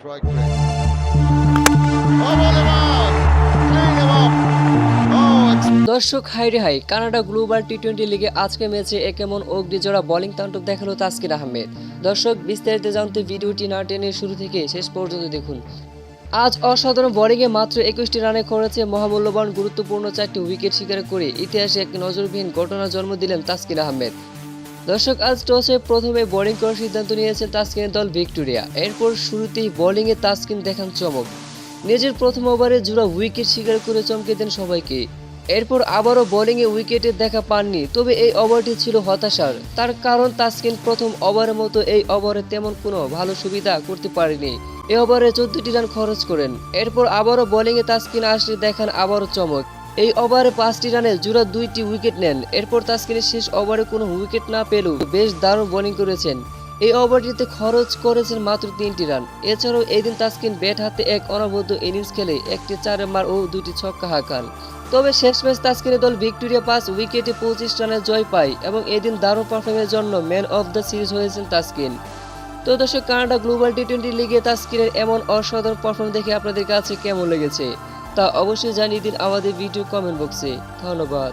strike rate. Oh, দর্শক হাইরে হাই। কানাডা গ্লোবাল টি টোয়েন্টি লিগে আজকে ম্যাচে এমন অগ্নিজোড়া বোলিং তাণ্ডব দেখাল তাসকিন আহমেদ। দর্শক বিস্তারিত জানতে ভিডিওটি না টেনে শুরু থেকে শেষ পর্যন্ত দেখুন। আজ অসাধারণ বোলিংয়ে মাত্র একুশটি রানে করেছে মহামূল্যবান গুরুত্বপূর্ণ চারটি উইকেট শিকার করে ইতিহাসে এক নজরবিহীন ঘটনা জন্ম দিলেন তাসকিন আহমেদ। দর্শক, আজ টসে প্রথমে বোলিং করার সিদ্ধান্ত নিয়েছে তাসকিনের দল ভিক্টোরিয়া। এরপর শুরুতেই বোলিংয়ে তাসকিন দেখান চমক। নিজের প্রথম ওভারে জোড়া উইকেট শিকার করে চমকে দেন সবাইকে। এরপর আবারও বোলিংয়ে উইকেটের দেখা পাননি, তবে এই ওভারটি ছিল হতাশার। তার কারণ, তাসকিন প্রথম ওভারের মতো এই ওভারে তেমন কোনো ভালো সুবিধা করতে পারেনি। এই ওভারে চোদ্দটি রান খরচ করেন। এরপর আবারও বোলিংয়ে তাসকিন আসলে দেখান আবারও চমক। এই ওভারে পাঁচটি রানে জোড়া দুইটি উইকেট নেন। এরপর তাসকিনের শেষ ওভারে কোনো উইকেট না পেলেও বেশ দারুণ বোলিং করেছেন। এই ওভারটিতে খরচ করেছেন মাত্র তিনটি রান। এছাড়াও এদিন তাসকিন ব্যাট হাতে এক অনবদ্য ইনিংস খেলে একটি চারে মার ও দুটি ছক্কা হাঁকান। তবে শেষ ম্যাচ তাসকিনের দল ভিক্টোরিয়া পাঁচ উইকেটে পঁচিশ রানে জয় পায় এবং এদিন দারুণ পারফর্মের জন্য ম্যান অফ দ্য সিরিজ হয়েছেন তাসকিন। তো দর্শক, কানাডা গ্লোবাল টি টোয়েন্টি লিগে তাসকিনের এমন অসাধারণ পারফর্ম দেখে আপনাদের কাছে কেমন লেগেছে? তা অবশ্যই জানিয়ে দিন আমাদের ভিডিও কমেন্ট বক্সে ধন্যবাদ।